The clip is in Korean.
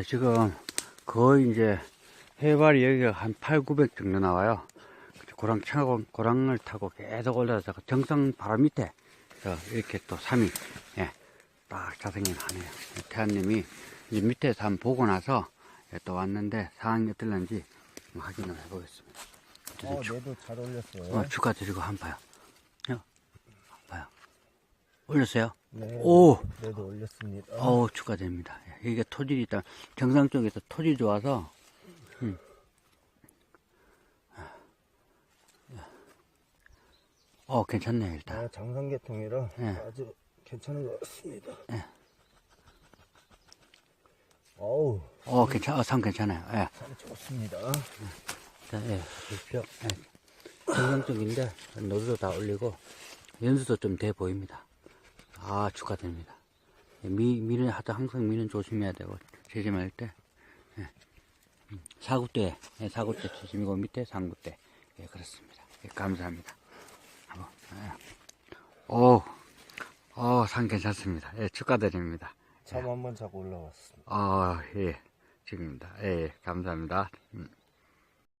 예, 지금 거의 이제 해발이 여기가 한 8, 900 정도 나와요. 고랑 차고, 고랑을 타고 계속 올라서 정상 바로 밑에 저 이렇게 또 산이 예, 딱 자생이 나네요. 태안님이 이제 밑에서 한번 보고 나서 예, 또 왔는데 상황이 어떨는지 확인을 해보겠습니다. 어, 내도 잘 올렸어요. 어, 축하드리고 한번 봐요. 어, 봐요. 올렸어요? 네. 오! 내도 올렸습니다. 어우, 축하드립니다. 예, 이게 토질이 일단 정상 쪽에서 토질이 좋아서, 음. 어, 괜찮네요, 일단. 아, 장상계통이라 네. 아주 괜찮은 것 같습니다. 네. 어우, 어, 괜찮, 어, 상 괜찮아요. 예. 참 좋습니다. 자, 예, 보십시오. 예. 정상 쪽인데, 노드도 다 올리고, 연수도 좀 돼 보입니다. 아, 축하드립니다. 예, 미, 미는 하도 항상 미는 조심해야 되고, 재심할 때, 예. 음, 사구대, 예, 사구대 조심이고, 밑에 상구대. 예, 그렇습니다. 예, 감사합니다. 하고, 예. 오, 어, 상 괜찮습니다. 예, 축하드립니다. 잠 한번 자고 올라왔습니다. 아, 예, 지금입니다. 예, 예, 감사합니다. 음.